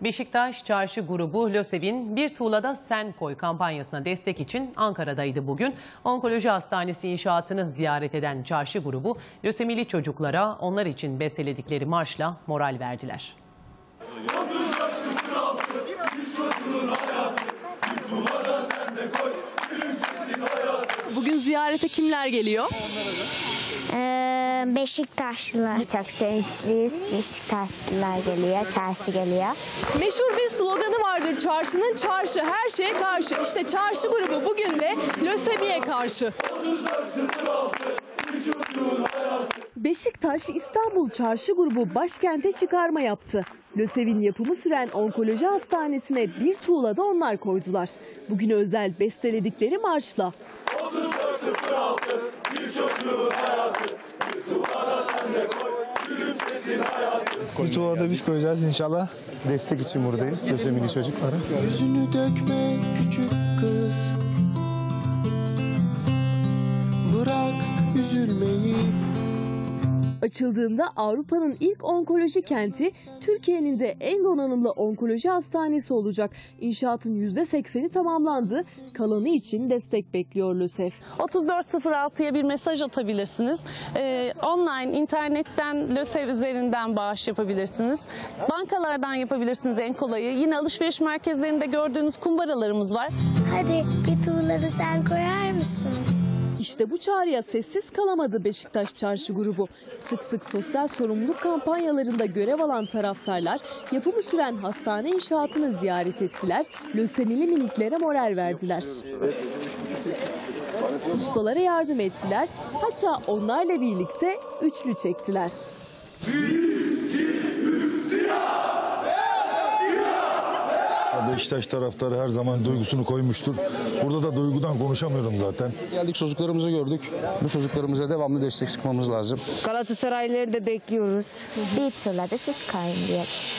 Beşiktaş Çarşı grubu LÖSEV'in Bir Tuğla'da Sen Koy kampanyasına destek için Ankara'daydı bugün. Onkoloji Hastanesi inşaatını ziyaret eden çarşı grubu lösemili çocuklara onlar için besteledikleri marşla moral verdiler. Bugün ziyarete kimler geliyor? Ee, Beşiktaşlılar. Çok sevinçliyiz. Beşiktaşlılar geliyor, çarşı geliyor. Meşhur bir sloganı vardır çarşının çarşı her şeye karşı. İşte çarşı grubu bugün de lösemiye karşı. Beşiktaş İstanbul Çarşı Grubu başkente çıkarma yaptı. LÖSEV'in yapımı süren onkoloji hastanesine bir tuğla da onlar koydular. Bugün özel besteledikleri marşla. Kutuva'da biz koyacağız inşallah. Destek için buradayız. Lösemili çocuklara. Yüzünü dökme küçük kız. Bırak üzülmeyi Açıldığında Avrupa'nın ilk onkoloji kenti, Türkiye'nin de en donanımlı onkoloji hastanesi olacak. İnşaatın %80'i tamamlandı. Kalanı için destek bekliyor LÖSEV. 3406'ya bir mesaj atabilirsiniz. Ee, online, internetten, LÖSEV üzerinden bağış yapabilirsiniz. Bankalardan yapabilirsiniz en kolayı. Yine alışveriş merkezlerinde gördüğünüz kumbaralarımız var. Hadi bir tuğları sen koyar mısın? İşte bu çağrıya sessiz kalamadı Beşiktaş Çarşı grubu. Sık sık sosyal sorumluluk kampanyalarında görev alan taraftarlar yapımı süren hastane inşaatını ziyaret ettiler. Lösemili miniklere moral verdiler. Ustalara yardım ettiler. Hatta onlarla birlikte üçlü çektiler. Beşiktaş taraftarı her zaman duygusunu koymuştur. Burada da duygudan konuşamıyorum zaten. Geldik çocuklarımızı gördük. Bu çocuklarımıza devamlı destek çıkmamız lazım. Galatasaraylıları da bekliyoruz. Bir tuğla da siz koyun diyoruz.